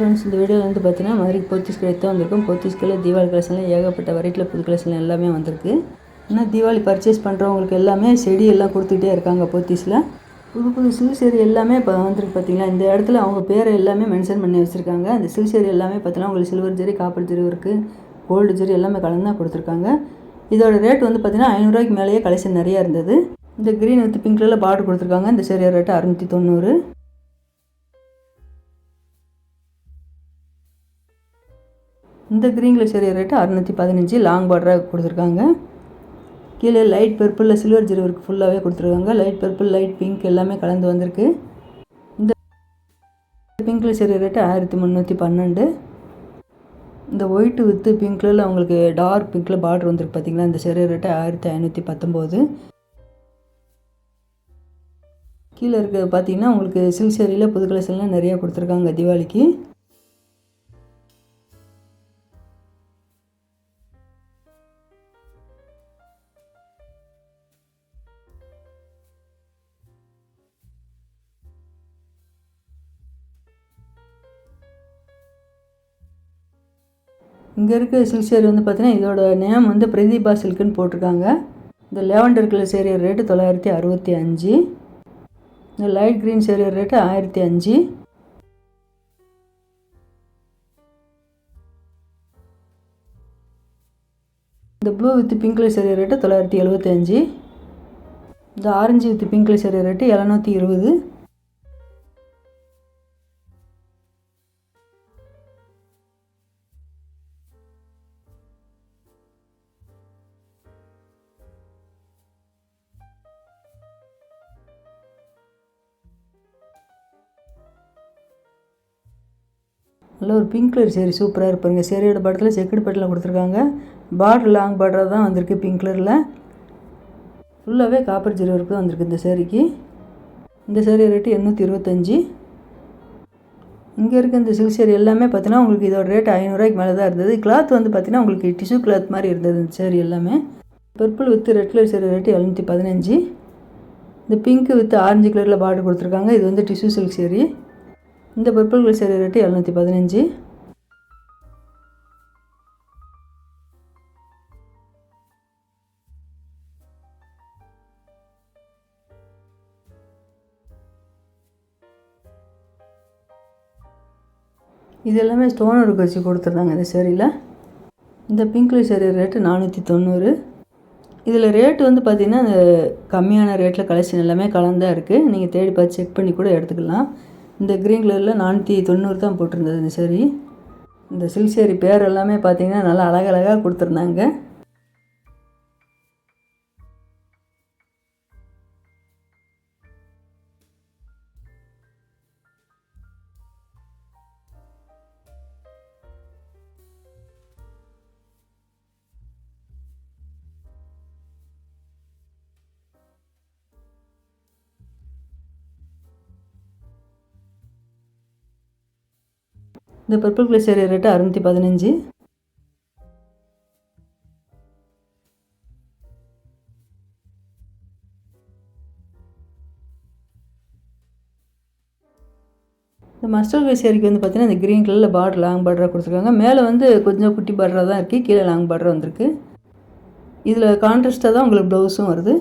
Friends இந்த video வந்து பார்த்தீங்கன்னா மதுரைக்கு போத்தீஸ் கிடைத்தான் தான் வந்திருக்கும். போத்தீஸ் கடையில் தீபாவளி கலெக்ஷனில் ஏகப்பட்ட வெரைட்டியில் புது கலெக்ஷன் எல்லாமே வந்திருக்கு. ஏன்னா தீபாவளி பர்ச்சேஸ் பண்ணுறவங்களுக்கு எல்லாமே செடி எல்லாம் கொடுத்துக்கிட்டே இருக்காங்க போத்தீஸில் புது புது சில்சேரி எல்லாமே இப்போ வந்திருக்கு பார்த்தீங்களா இந்த இடத்துல அவங்க பேரை எல்லாமே மென்ஷன் பண்ணி வச்சுருக்காங்க. அந்த சில்சேரி எல்லாமே பார்த்தீங்கன்னா உங்களுக்கு சில்வர் ஜெரி காப்பர் ஜெரி இருக்குது கோல்டு ஜெரி எல்லாமே கலந்து தான் கொடுத்துருக்காங்க. இதோட ரேட் வந்து பார்த்தீங்கன்னா ஐநூறுரூவாய்க்கு மேலேயே கலெக்ஷன் நிறையா இருந்தது. இந்த க்ரீன் வித் பிங்க் கலரில் பார்டர் கொடுத்துருக்காங்க. இந்த சேரியோட ரேட்டு அறுநூற்றி தொண்ணூறு. இந்த க்ரீன் கலர் ரேட்டு அறுநூற்றி பதினஞ்சு லாங் பார்டராக கொடுத்துருக்காங்க. கீழே லைட் பர்பிளில் சில்வர் ஜிரவருக்கு ஃபுல்லாகவே கொடுத்துருக்காங்க. லைட் பர்பிள் லைட் பிங்க் எல்லாமே கலந்து வந்திருக்கு. இந்த பிங்க் கலர் ரேட்டு ஆயிரத்தி முந்நூற்றி பன்னெண்டு. இந்த ஒயிட்டு வித்து பிங்க் கலரில் டார்க் பிங்க்கில் பார்டர் வந்துருக்கு பார்த்தீங்களா இந்த சேரியா ரேட்டு ஆயிரத்தி ஐநூற்றி பத்தொம்போது. கீழே இருக்க பார்த்தீங்கன்னா உங்களுக்கு சில்க் சேரியில் புது கலர்ஸ்லாம் நிறையா கொடுத்துருக்காங்க தீபாவளிக்கு. இங்கே இருக்க சில்க் சேரி வந்து பார்த்தீங்கன்னா இதோட நேம் வந்து பிரதீபா சில்க்குன்னு போட்டிருக்காங்க. இந்த லேவண்டர் கலர் சேரியர் ரேட்டு தொள்ளாயிரத்தி அறுபத்தி அஞ்சு. இந்த லைட் க்ரீன் சேரியர் ரேட்டு ஆயிரத்தி அஞ்சு. இந்த blue with pink colour sari rate தொள்ளாயிரத்தி எழுபத்தஞ்சி இந்த orange with pink colour sari rate எழுநூற்றி இருபது. நல்ல ஒரு பிங்க் கலர் சேரீ சூப்பராக இருப்பாருங்க. சேரீயோட படத்தில் செக்குடு பட்டில் கொடுத்துருக்காங்க. பார்டர் லாங் பார்டராக தான் வந்திருக்கு பிங்க் கலரில் ஃபுல்லாகவே காப்பர் ஜீரோ ஒர்க்கு வந்திருக்கு இந்த சேரீக்கு இந்த சேரீ ரேட்டு எண்ணூற்றி இருபத்தஞ்சி. இங்கே இருக்க இந்த சில்க் சேரீ எல்லாமே பார்த்தீங்கன்னா உங்களுக்கு இதோட ரேட் ஐநூறுரூவாய்க்கு மேலே தான் இருந்தது. கிளாத் வந்து பார்த்தீங்கன்னா உங்களுக்கு டிஷ்யூ கிளாத் மாதிரி இருந்தது இந்த சேரீ எல்லாமே. Purple with red colour sari rate எழுநூற்றி பதினஞ்சு. இந்த பிங்க் வித் ஆரஞ்சு கலரில் பார்டர் கொடுத்துருக்காங்க. இது வந்து டிஷ்யூ சில்க் சேரீ இந்த பர்பிள் கலர் ரேட்டு எழுநூற்றி பதினஞ்சு. இது எல்லாமே ஸ்டோன் ஒர்க் வச்சு கொடுத்துருந்தாங்க இந்த சேரீயில் இந்த பிங்க்லி சேரீ ரேட்டு நானூற்றி தொண்ணூறு. இதில் ரேட்டு வந்து பார்த்திங்கன்னா கம்மியான ரேட்டில் கலெக்ஷன் எல்லாமே கலந்தாக இருக்குது நீங்கள் தேடி பார்த்து செக் பண்ணி கூட எடுத்துக்கலாம். இந்த க்ரீன் கலரில் நானூற்றி தொண்ணூறு தான் போட்டிருந்தது இந்த சரி இந்த சில்க் சேரீ பேர் எல்லாமே பார்த்தீங்கன்னா நல்லா அழகழகாக கொடுத்துருந்தாங்க. இந்த பர்பிள் கலர் சேரீ ரேட்டு அறுநூற்றி பதினஞ்சு. இந்த மஸ்டர் கலர் சேரீக்கு வந்து பார்த்தீங்கன்னா இந்த க்ரீன் கலரில் பார்டர் லாங் பார்டராக கொடுத்துருக்காங்க. மேலே வந்து கொஞ்சம் குட்டி பார்டராக தான் இருக்குது கீழே லாங் பார்டர் வந்திருக்கு. இதில் கான்ட்ராஸ்ட்டாக தான் உங்களுக்கு ப்ளவுஸும் வருது.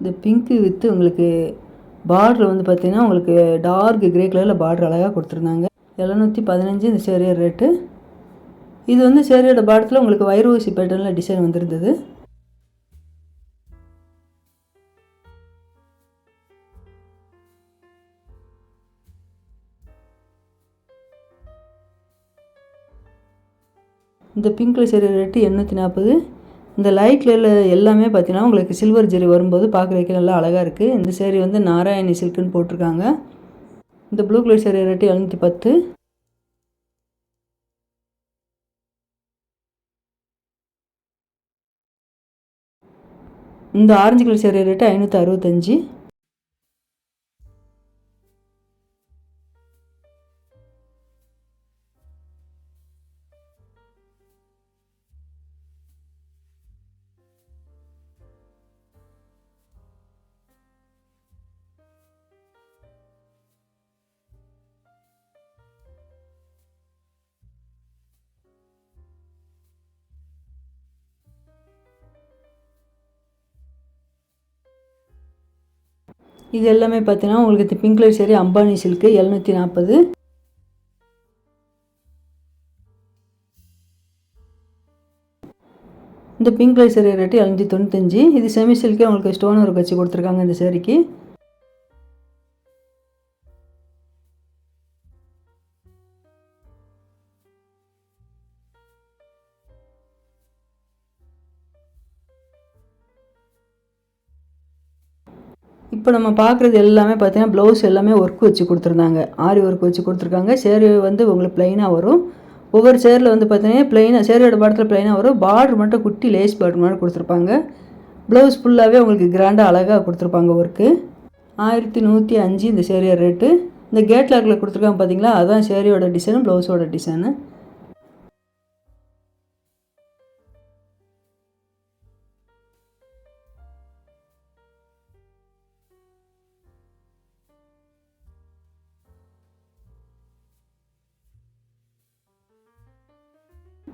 இந்த பிங்க்கு வித்து உங்களுக்கு பார்டர் வந்து பார்த்திங்கன்னா உங்களுக்கு டார்க் கிரே கலரில் பார்டர் அழகாக கொடுத்துருந்தாங்க. எழுநூற்றி பதினஞ்சு இந்த சேரியர் ரேட்டு இது வந்து சேரியோட பாடத்தில் உங்களுக்கு வயிறு ஊசி பேட்டர்னில் டிசைன் வந்திருந்தது. இந்த பிங்க் கலர் ரேட்டு எண்ணூற்றி நாற்பது இந்த லைட்டில் எல்லாமே பார்த்தீங்கன்னா உங்களுக்கு சில்வர் ஜெரி வரும்போது பார்க்குறதுக்கு நல்லா அழகாக இருக்குது இந்த சேரீ வந்து நாராயணி சில்க்குன்னு போட்டிருக்காங்க. இந்த ப்ளூ கலர் சேரீ ரேட்டு எழுநூற்றி பத்து. இந்த ஆரஞ்சு கலர் சேரீ ரேட்டு ஐநூற்றி அறுபத்தஞ்சி. இது எல்லாமே பார்த்தீங்கன்னா உங்களுக்கு இந்த pink colour sari Ambani silk எழுநூற்றி நாற்பது. இந்த பிங்க் கலர் சேரீ ரேட்டு எழுநூற்றி தொண்ணூத்தஞ்சு. இது செமி சில்கே உங்களுக்கு ஸ்டோன் ஒரு வச்சு கொடுத்துருக்காங்க இந்த சேரீக்கு இப்போ நம்ம பார்க்குறது எல்லாமே பார்த்தீங்கன்னா ப்ளவுஸ் எல்லாமே ஒர்க் வச்சு கொடுத்துருந்தாங்க. ஆரி ஒர்க் வச்சு கொடுத்துருக்காங்க. சேரீ வந்து உங்களுக்கு ப்ளைனாக வரும். ஒவ்வொரு சேரில் வந்து பார்த்தீங்கன்னா ப்ளைனாக சேரியோட படத்தில் ப்ளைனாக வரும். பார்டர் மட்டும் குட்டி லேஸ் பார்டர் மாதிரி கொடுத்துருப்பாங்க. ப்ளவுஸ் ஃபுல்லாகவே உங்களுக்கு கிராண்டாக அழகாக கொடுத்துருப்பாங்க ஒர்க்கு ஆயிரத்தி நூற்றி அஞ்சு இந்த சேரியோட ரேட்டு இந்த கேட் லாக்கில் கொடுத்துருக்காங்க பார்த்தீங்களா அதுதான் சேரீயோட டிசைனு ப்ளவுஸோட டிசைனு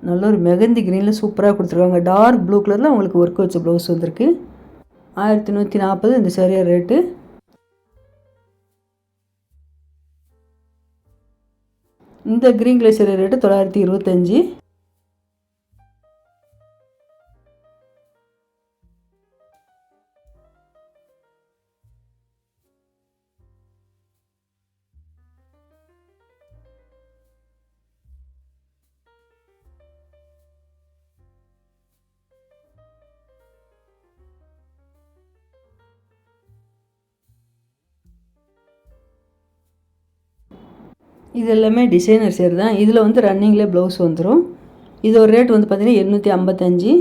நல்ல ஒரு மெகந்தி க்ரீனில் சூப்பராக கொடுத்துருக்காங்க. டார்க் ப்ளூ கலரில் உங்களுக்கு ஒர்க் வச்ச ப்ளவுஸ் வந்திருக்கு. ஆயிரத்தி நூற்றி நாற்பது இந்த சரியாக ரேட்டு இந்த க்ரீன் கலர் சரி ரேட்டு தொள்ளாயிரத்தி இருபத்தஞ்சி. இது எல்லாமே டிசைனர் சேர் தான். இதில் வந்து ரன்னிங்கில் ப்ளவுஸ் வந்துடும் இது ஒரு ரேட் வந்து பார்த்திங்கன்னா எண்ணூற்றி ஐம்பத்தஞ்சு.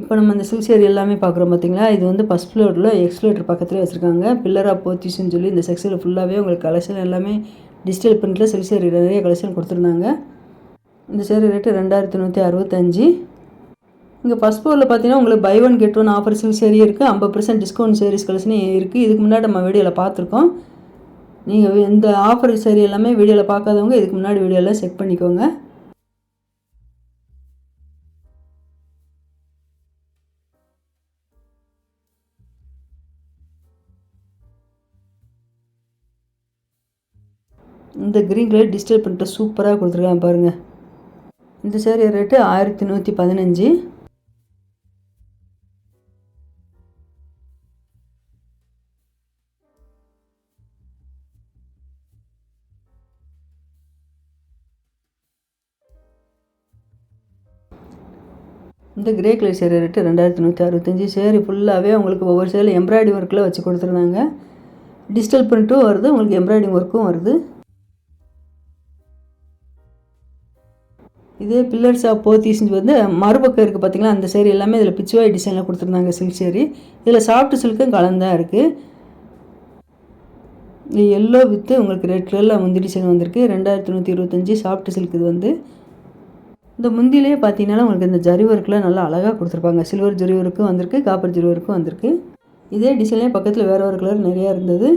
இப்போ நம்ம இந்த சில்க் சேரி எல்லாமே பார்க்குறோம் பார்த்தீங்களா? இது வந்து ஃபஸ்ட் ஃப்ளோரில் எக்ஸ்லேட்டர் பக்கத்துலேயே வச்சுருக்காங்க. பில்லர் ஆஃப் போத்திஸ்ன்னு சொல்லி இந்த செக்ஷனில் ஃபுல்லாகவே உங்களுக்கு கலெக்ஷன் எல்லாமே டிஜிட்டல் பிரிண்டில் சில்க் சேரி நிறைய கலெக்ஷன் கொடுத்துருந்தாங்க. இந்த சேரி ரேட்டு ரெண்டாயிரத்தி நூற்றி அறுபத்தஞ்சி. இங்கே ஃபஸ்ட் ஃப்ளோரில் பார்த்தீங்கன்னா உங்களுக்கு buy one get one offer silk sari இருக்குது ஐம்பது பர்சன்ட் டிஸ்கவுண்ட் சேரீஸ் கலெக்ஷனே இருக்குது இதுக்கு முன்னாடி நம்ம வீடியோவில் பார்த்துருக்கோம். நீங்கள் இந்த ஆஃபர் சேரீ எல்லாமே வீடியோவில் பார்க்காதவங்க இதுக்கு முன்னாடி வீடியோவில் செக் பண்ணிக்கோங்க. இந்த க்ரீன் கலர் டிஜிட்டல் பிரிண்ட்டை சூப்பராக கொடுத்துருக்காங்க பாருங்கள் இந்த சேரீ ரேட்டு ஆயிரத்தி நூற்றி பதினஞ்சு. இந்த கிரே கலர் சேரீ ரேட்டு ரெண்டாயிரத்தி நூற்றி அறுபத்தஞ்சி. சேரீ ஃபுல்லாகவே உங்களுக்கு ஒவ்வொரு சேரில் எம்ப்ராய்டிங் ஒர்க்கில் வச்சு கொடுத்துருந்தாங்க. டிஜிட்டல் பிரிண்ட்டும் வருது உங்களுக்கு எம்ப்ராய்டிங் ஒர்க்கும் வருது. இதே பில்லர்ஸ் ஆஃப் போத்தீஸ்னு வந்து மறுபக்கம் இருக்குது பார்த்தீங்களா அந்த சேரீ எல்லாமே இதில் பிச்சுவாய் டிசைனில் கொடுத்துருந்தாங்க சில்க் சேரி. இதில் சாஃப்ட் சில்க்கும் கலந்தான் இருக்குது இது எல்லோ வித்து உங்களுக்கு ரெட் கலரில் முந்தி டிசைன் வந்திருக்கு. ரெண்டாயிரத்தி நூற்றி இருபத்தஞ்சி சாஃப்ட் சில்க் இது வந்து. இந்த முந்திலே பார்த்தீங்கன்னா உங்களுக்கு இந்த ஜரி ஒர்க்கில் நல்லா அழகாக கொடுத்துருப்பாங்க. சில்வர் ஜரி ஒர்க்கும் வந்திருக்கு காப்பர் ஜரி ஒர்க்கும் வந்திருக்கு. இதே டிசைன்லேயே பக்கத்தில் வேறு ஒரு கலர் நிறையா இருந்தது.